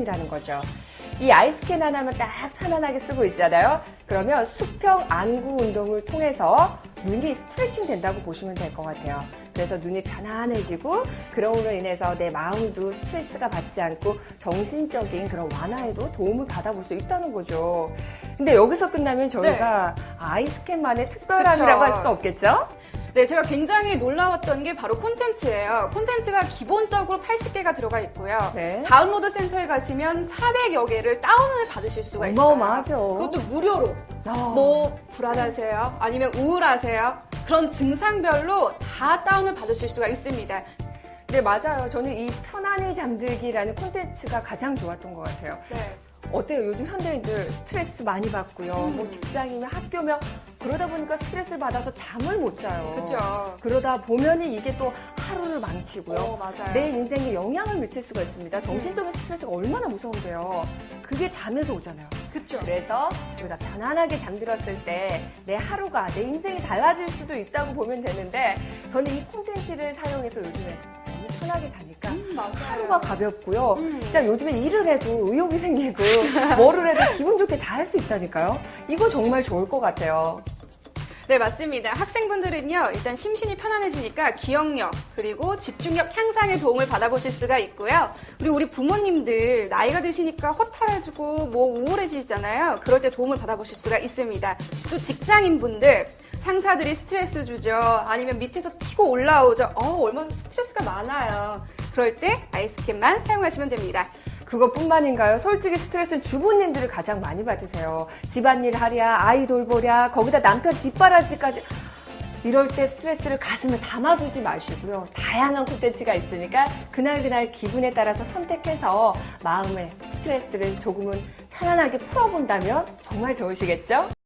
이라는 거죠. 이 아이스캔 하나만 딱 편안하게 쓰고 있잖아요. 그러면 수평 안구 운동을 통해서 눈이 스트레칭 된다고 보시면 될 것 같아요. 그래서 눈이 편안해지고 그럼으로 인해서 내 마음도 스트레스가 받지 않고 정신적인 그런 완화에도 도움을 받아볼 수 있다는 거죠. 근데 여기서 끝나면 저희가 아이스캔만의 특별함이라고 그쵸. 할 수가 없겠죠? 네, 제가 굉장히 놀라웠던 게 바로 콘텐츠예요. 콘텐츠가 기본적으로 80개가 들어가 있고요. 네. 다운로드 센터에 가시면 400여 개를 다운을 받으실 수가 있어요. 어마어마하죠. 그것도 무료로. 아. 뭐 불안하세요? 아니면 우울하세요? 그런 증상별로 다 다운을 받으실 수가 있습니다. 네, 맞아요. 저는 이 편안히 잠들기라는 콘텐츠가 가장 좋았던 것 같아요. 네. 어때요? 요즘 현대인들 스트레스 많이 받고요. 음. 뭐 직장이면 학교면 그러다 보니까 스트레스를 받아서 잠을 못 자요. 그죠. 그러다 보면은 이게 또 하루를 망치고요. 어, 맞아요. 내 인생에 영향을 미칠 수가 있습니다. 정신적인 스트레스가 얼마나 무서운데요. 그게 잠에서 오잖아요. 그쵸. 그래서 우리가 편안하게 잠들었을 때 내 하루가 내 인생이 달라질 수도 있다고 보면 되는데 저는 이 콘텐츠를 사용해서 요즘에 너무 편하게 자니까 음. 하루가 가볍고요. 음. 진짜 요즘에 일을 해도 의욕이 생기고 뭐를 해도 기분 좋게 다 할 수 있다니까요. 이거 정말 좋을 것 같아요. 네, 맞습니다. 학생분들은요, 일단 심신이 편안해지니까 기억력, 그리고 집중력 향상에 도움을 받아보실 수가 있고요. 그리고 우리 부모님들, 나이가 드시니까 허탈해지고, 뭐, 우울해지잖아요. 그럴 때 도움을 받아보실 수가 있습니다. 또 직장인분들, 상사들이 스트레스 주죠. 아니면 밑에서 치고 올라오죠. 어, 얼마나 스트레스가 많아요. 그럴 때 아이스캔만 사용하시면 됩니다. 그것뿐만인가요? 솔직히 스트레스는 주부님들이 가장 많이 받으세요. 집안일 하랴, 아이 돌보랴, 거기다 남편 뒷바라지까지. 이럴 때 스트레스를 가슴에 담아두지 마시고요. 다양한 콘텐츠가 있으니까 그날그날 기분에 따라서 선택해서 마음의 스트레스를 조금은 편안하게 풀어본다면 정말 좋으시겠죠?